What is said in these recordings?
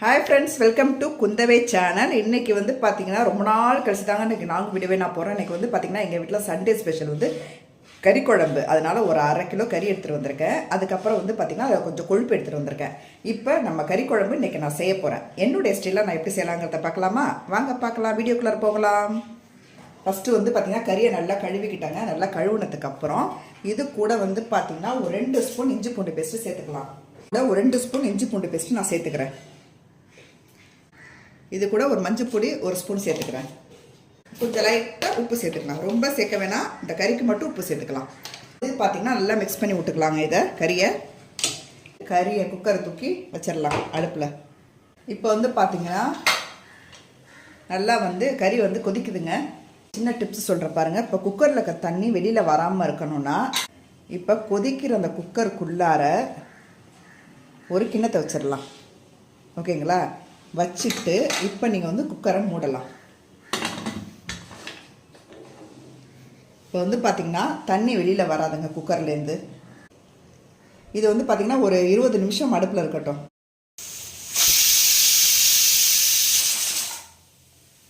Hi friends welcome to Kundavai channel இன்றைக்கி வந்து பார்த்தீங்கன்னா ரொம்ப நாள் கழிச்சு தாங்க இன்னைக்கு நாங்கள் விடுவே நான் போகிறேன் இன்னைக்கு வந்து பார்த்தீங்கன்னா எங்கள் வீட்டில் சண்டே ஸ்பெஷல் வந்து கறி குழம்பு. அதனால ஒரு அரை கிலோ கறி எடுத்துகிட்டு வந்திருக்கேன். அதுக்கப்புறம் வந்து பார்த்தீங்கன்னா அதில் கொஞ்சம் கொழுப்பு எடுத்துகிட்டு வந்திருக்கேன். இப்போ நம்ம கறி குழம்பு இன்னைக்கு நான் செய்ய போகிறேன் என்னுடைய ஸ்டைலாக நான் எப்படி செய்யலாங்கிறத பார்க்கலாமா? வாங்க பார்க்கலாம். வீடியோக்குள்ளே போகலாம். ஃபஸ்ட்டு வந்து பார்த்திங்கன்னா கறியை நல்லா கழுவிக்கிட்டாங்க. நல்லா கழுவுனதுக்கப்புறம் இது கூட வந்து பார்த்திங்கன்னா ஒரு ரெண்டு ஸ்பூன் இஞ்சி பூண்டு பேஸ்ட்டு சேர்த்துக்கலாம். இல்லை ஒரு ரெண்டு ஸ்பூன் இஞ்சி பூண்டு பேஸ்ட்டு நான் சேர்த்துக்கிறேன். இது கூட ஒரு மஞ்சள் பொடி ஒரு ஸ்பூன் சேர்த்துக்கிறேன். கொஞ்சம் லைட்டாக உப்பு சேர்த்துக்கலாம். ரொம்ப சேர்க்க வேணாம். இந்த கறிக்கு மட்டும் உப்பு சேர்த்துக்கலாம். இது பார்த்தீங்கன்னா நல்லா மிக்ஸ் பண்ணி விட்டுக்கலாங்க இதை கறியை. கறியை குக்கரை தூக்கி வச்சிடலாம் அடுப்பில். இப்போ வந்து பார்த்தீங்கன்னா நல்லா வந்து கறி வந்து கொதிக்குதுங்க. சின்ன டிப்ஸ் சொல்கிறேன் பாருங்கள் இப்போ குக்கரில் இருக்க தண்ணி வெளியில் வராமல் இருக்கணும்னா இப்போ கொதிக்கிற அந்த குக்கருக்குள்ளார ஒரு கிண்ணத்தை வச்சிடலாம். ஓகேங்களா? வச்சுட்டு இப்போ நீங்கள் வந்து குக்கரை மூடலாம். இப்போ வந்து பார்த்திங்கன்னா தண்ணி வெளியில் வராதுங்க குக்கர்லேருந்து இது வந்து பார்த்திங்கன்னா ஒரு இருபது நிமிஷம் அடுப்பில் இருக்கட்டும்.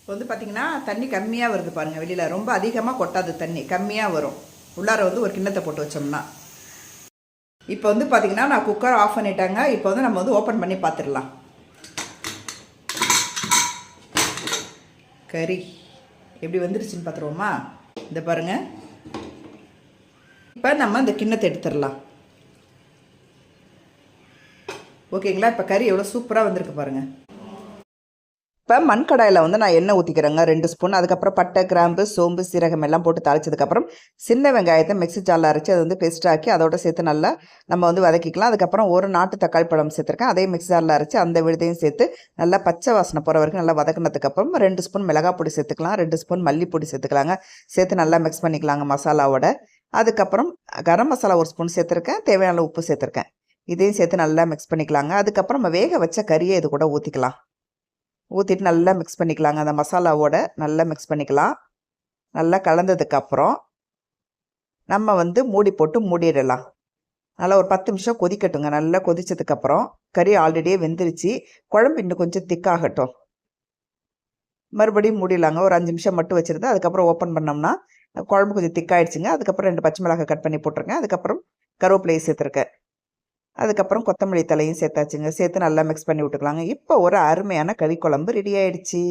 இப்போ வந்து பார்த்திங்கன்னா தண்ணி கம்மியாக வருது பாருங்கள் வெளியில். ரொம்ப அதிகமாக கொட்டாது தண்ணி கம்மியாக வரும். உள்ளார வந்து ஒரு கிண்ணத்தை போட்டு வச்சோம்னா. இப்போ வந்து பார்த்தீங்கன்னா நான் குக்கர் ஆஃப் பண்ணிட்டாங்க. இப்போ வந்து நம்ம வந்து ஓப்பன் பண்ணி பார்த்துடலாம் கறி. எப்படி வந்துருச்சுன்னு பார்த்துருவோமா இந்த பாருங்க. இப்போ நம்ம இந்த கிண்ணத்தை எடுத்துடலாம். ஓகேங்களா? இப்போ கறி எவ்வளோ சூப்பராக வந்திருக்கு பாருங்கள் இப்போ மண்கடாயில் வந்து நான் எண்ணெய் ஊற்றிக்கிறேங்க ரெண்டு ஸ்பூன். அதுக்கப்புறம் பட்டை கிராம்பு சோம்பு சீரகம் எல்லாம் போட்டு தாளிச்சதுக்கப்புறம் சின்ன வெங்காயத்தை மிக்ஸி ஜாலில் அரைச்சி அதை வந்து பேஸ்ட் ஆக்கி அதோட சேர்த்து நல்லா நம்ம வந்து வதக்கிக்கலாம். அதுக்கப்புறம் ஒரு நாட்டு தக்காளி பழம் சேர்த்துருக்கேன். அதையும் மிக்ஸி ஜாலில் அரைச்சி அந்த விழுதையும் சேர்த்து நல்லா பச்சை வாசனை போகிற வரைக்கும் நல்லா வதக்கினதுக்கப்புறம் ரெண்டு ஸ்பூன் மிளகாய் பொடி சேர்த்துக்கலாம். ரெண்டு ஸ்பூன் மல்லிப்பொடி சேர்த்துக்கலாங்க. சேர்த்து நல்லா மிக்ஸ் பண்ணிக்கலாங்க மசாலாவோட. அதுக்கப்புறம் கரம் மசாலா ஒரு ஸ்பூன் சேர்த்துருக்கேன். தேவையான உப்பு சேர்த்துருக்கேன். இதையும் சேர்த்து நல்லா மிக்ஸ் பண்ணிக்கலாங்க. அதுக்கப்புறம் நம்ம வேக வச்ச கறியை இது கூட ஊற்றிக்கலாம் ஊற்றிட்டு நல்லா மிக்ஸ் பண்ணிக்கலாங்க. அந்த மசாலாவோட நல்லா மிக்ஸ் பண்ணிக்கலாம். நல்லா கலந்ததுக்கப்புறம் நம்ம வந்து மூடி போட்டு மூடிடலாம். நல்லா ஒரு பத்து நிமிஷம் கொதிக்கட்டுங்க. நல்லா கொதித்ததுக்கப்புறம் கறி ஆல்ரெடியே வெந்துருச்சு. குழம்பு இன்னும் கொஞ்சம் திக்காகட்டும். மறுபடியும் மூடிடலாங்க. ஒரு அஞ்சு நிமிஷம் மட்டும் வச்சுருந்து அதுக்கப்புறம் ஓப்பன் பண்ணோம்னா குழம்பு கொஞ்சம் திக்காயிடுச்சுங்க. அதுக்கப்புறம் ரெண்டு பச்சை மிளகாய் கட் பண்ணி போட்டுருங்க. அதுக்கப்புறம் கருவேப்பிலையை சேர்த்துருக்கேன். அதுக்கப்புறம் கொத்தமல்லி தலையும் சேர்த்தாச்சுங்க. சேர்த்து நல்லா மிக்ஸ் பண்ணி விட்டுக்கலாங்க. இப்போ ஒரு அருமையான கறி குழம்பு ரெடி ஆயிடுச்சு.